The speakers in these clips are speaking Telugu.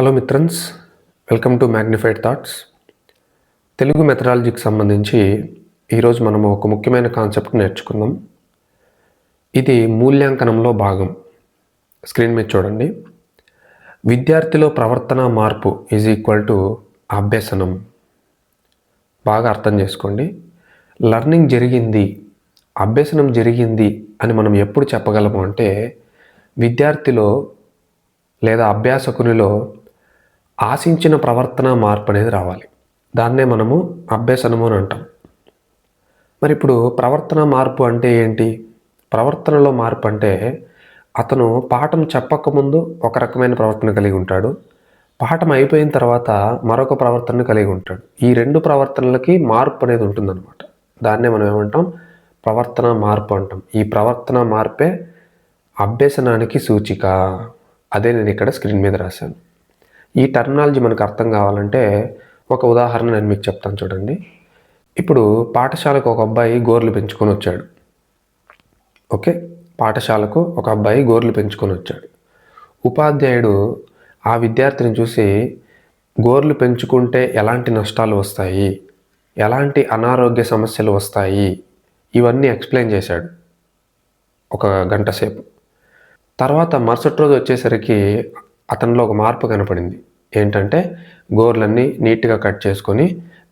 Hello మిత్రన్స్ welcome to Magnified Thoughts Telugu మెథడాలజీకి సంబంధించి ఈరోజు మనము ఒక ముఖ్యమైన కాన్సెప్ట్ నేర్చుకుందాం. ఇది మూల్యాంకనంలో భాగం. స్క్రీన్ మీద చూడండి. విద్యార్థిలో ప్రవర్తన మార్పు ఈజ్ ఈక్వల్ టు అభ్యసనం. బాగా అర్థం చేసుకోండి. లర్నింగ్ జరిగింది అభ్యసనం జరిగింది అని మనం ఎప్పుడు చెప్పగలము అంటే విద్యార్థిలో లేదా అభ్యాసకునిలో ఆశించిన ప్రవర్తన మార్పు అనేది రావాలి. దాన్నే మనము అభ్యసనము అని అంటాం. మరి ఇప్పుడు ప్రవర్తన మార్పు అంటే ఏంటి? ప్రవర్తనలో మార్పు అంటే అతను పాఠం చెప్పకముందు ఒక రకమైన ప్రవర్తన కలిగి ఉంటాడు. పాఠం అయిపోయిన తర్వాత మరొక ప్రవర్తన కలిగి ఉంటాడు. ఈ రెండు ప్రవర్తనలకి మార్పు అనేది ఉంటుందన్నమాట. దాన్నే మనం ఏమంటాం? ప్రవర్తన మార్పు అంటాం. ఈ ప్రవర్తన మార్పే అభ్యసనానికి సూచిక. అదే నేను ఇక్కడ స్క్రీన్ మీద రాశాను. ఈ టర్మినాలజీ మనకు అర్థం కావాలంటే ఒక ఉదాహరణ నేను మీకు చెప్తాను చూడండి. ఇప్పుడు పాఠశాలకు ఒక అబ్బాయి గోర్లు పెంచుకొని వచ్చాడు. ఓకే? పాఠశాలకు ఒక అబ్బాయి గోర్లు పెంచుకొని వచ్చాడు. ఉపాధ్యాయుడు ఆ విద్యార్థిని చూసి గోర్లు పెంచుకుంటే ఎలాంటి నష్టాలు వస్తాయి? ఎలాంటి అనారోగ్య సమస్యలు వస్తాయి? ఇవన్నీ ఎక్స్ప్లెయిన్ చేశాడు. ఒక గంట సేపు. తర్వాత మరుసటి రోజు వచ్చేసరికి అతనిలో ఒక మార్పు కనపడింది. ఏంటంటే గోర్లన్నీ నీట్గా కట్ చేసుకొని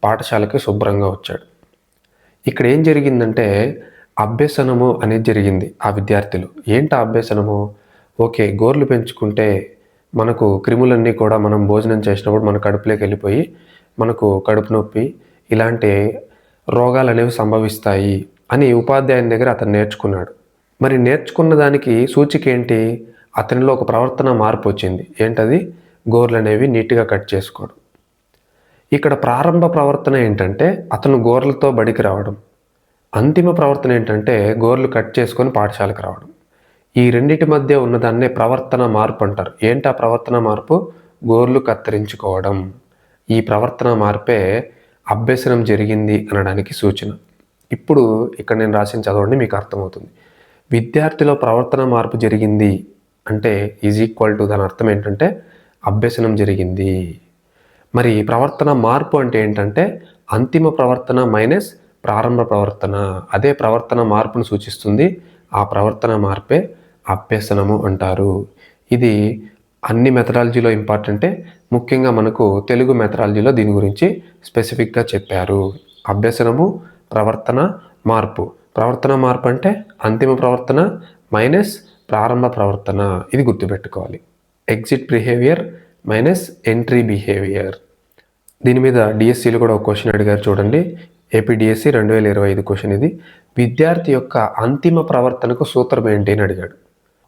పాఠశాలకి శుభ్రంగా వచ్చాడు. ఇక్కడ ఏం జరిగిందంటే అభ్యసనము అనేది జరిగింది ఆ విద్యార్థులు. ఏంటి అభ్యసనము? ఓకే గోర్లు పెంచుకుంటే మనకు క్రిములన్నీ కూడా మనం భోజనం చేసినప్పుడు మన కడుపులోకి వెళ్ళిపోయి మనకు కడుపు నొప్పి ఇలాంటి రోగాలు అనేవి సంభవిస్తాయి అని ఉపాధ్యాయుని దగ్గర అతను నేర్చుకున్నాడు. మరి నేర్చుకున్న దానికి సూచిక ఏంటి? అతనిలో ఒక ప్రవర్తన మార్పు వచ్చింది. ఏంటది? గోర్లు అనేవి నీట్గా కట్ చేసుకోవడం. ఇక్కడ ప్రారంభ ప్రవర్తన ఏంటంటే అతను గోర్లతో బడికి రావడం. అంతిమ ప్రవర్తన ఏంటంటే గోర్లు కట్ చేసుకొని పాఠశాలకు రావడం. ఈ రెండింటి మధ్య ఉన్నదాన్నే ప్రవర్తన మార్పు అంటారు. ఏంటి ఆ ప్రవర్తన మార్పు? గోర్లు కత్తిరించుకోవడం. ఈ ప్రవర్తన మార్పే అభ్యసనం జరిగింది అనడానికి సూచన. ఇప్పుడు ఇక్కడ నేను రాసిన చదవండి మీకు అర్థమవుతుంది. విద్యార్థిలో ప్రవర్తన మార్పు జరిగింది. అంటే ఈజ్ ఈక్వల్ టు దాని అర్థం ఏంటంటే అభ్యసనం జరిగింది. మరి ప్రవర్తన మార్పు అంటే ఏంటంటే అంతిమ ప్రవర్తన మైనస్ ప్రారంభ ప్రవర్తన. అదే ప్రవర్తన మార్పును సూచిస్తుంది. ఆ ప్రవర్తన మార్పే అభ్యసనము అంటారు. ఇది అన్ని మెథడాలజీలో ఇంపార్టెంటే ముఖ్యంగా మనకు తెలుగు మెథడాలజీలో దీని గురించి స్పెసిఫిక్గా చెప్పారు. అభ్యసనము ప్రవర్తన మార్పు. ప్రవర్తన మార్పు అంటే అంతిమ ప్రవర్తన మైనస్ ప్రారంభ ప్రవర్తన ఇది గుర్తుపెట్టుకోవాలి. Exit behaviour minus entry behaviour దీని మీద డిఎస్సిలు కూడా ఒక క్వశ్చన్ అడిగారు చూడండి. ఏపీడిఎస్సి రెండు వేల ఇరవై ఐదు క్వశ్చన్ ఇది. విద్యార్థి యొక్క అంతిమ ప్రవర్తనకు సూత్రం ఏంటి అని అడిగాడు.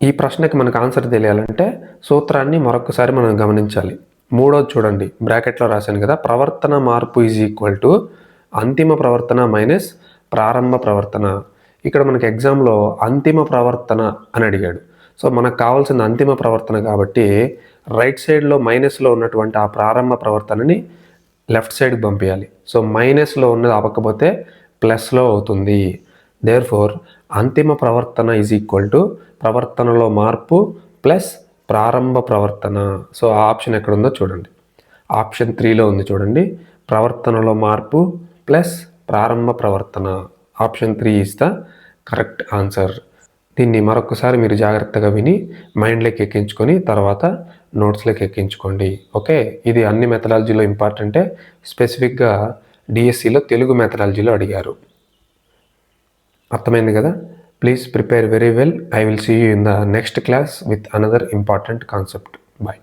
ఈ ప్రశ్నకి మనకు ఆన్సర్ తెలియాలంటే సూత్రాన్ని మరొకసారి మనం గమనించాలి. మూడోది చూడండి. బ్రాకెట్లో రాశాను కదా. ప్రవర్తన మార్పు ఈజ్ ఈక్వల్ టు అంతిమ ప్రవర్తన మైనస్ ప్రారంభ ప్రవర్తన. ఇక్కడ మనకి ఎగ్జామ్లో అంతిమ ప్రవర్తన అని అడిగాడు. సో మనకు కావాల్సిన అంతిమ ప్రవర్తన కాబట్టి రైట్ సైడ్లో మైనస్లో ఉన్నటువంటి ఆ ప్రారంభ ప్రవర్తనని లెఫ్ట్ సైడ్కి పంపించాలి సో మైనస్లో ఉన్నది అవ్వకపోతే ప్లస్లో అవుతుంది. దేర్ ఫోర్ అంతిమ ప్రవర్తన ఈజ్ ఈక్వల్ టు ప్రవర్తనలో మార్పు ప్లస్ ప్రారంభ ప్రవర్తన. సో ఆ ఆప్షన్ ఎక్కడ ఉందో చూడండి. ఆప్షన్ త్రీలో ఉంది చూడండి. ప్రవర్తనలో మార్పు ప్లస్ ప్రారంభ ప్రవర్తన. Option three is the correct answer. దీన్ని మరొకసారి మీరు జాగ్రత్తగా విని మైండ్లోకి ఎక్కించుకొని తర్వాత నోట్స్లోకి ఎక్కించుకోండి. ఓకే? ఇది అన్ని మెథడాలజీలో ఇంపార్టెంటే స్పెసిఫిక్గా డిఎస్సిలో తెలుగు మెథడాలజీలో అడిగారు. అర్థమైంది కదా? Please prepare very well I will see you in the next class with another important concept bye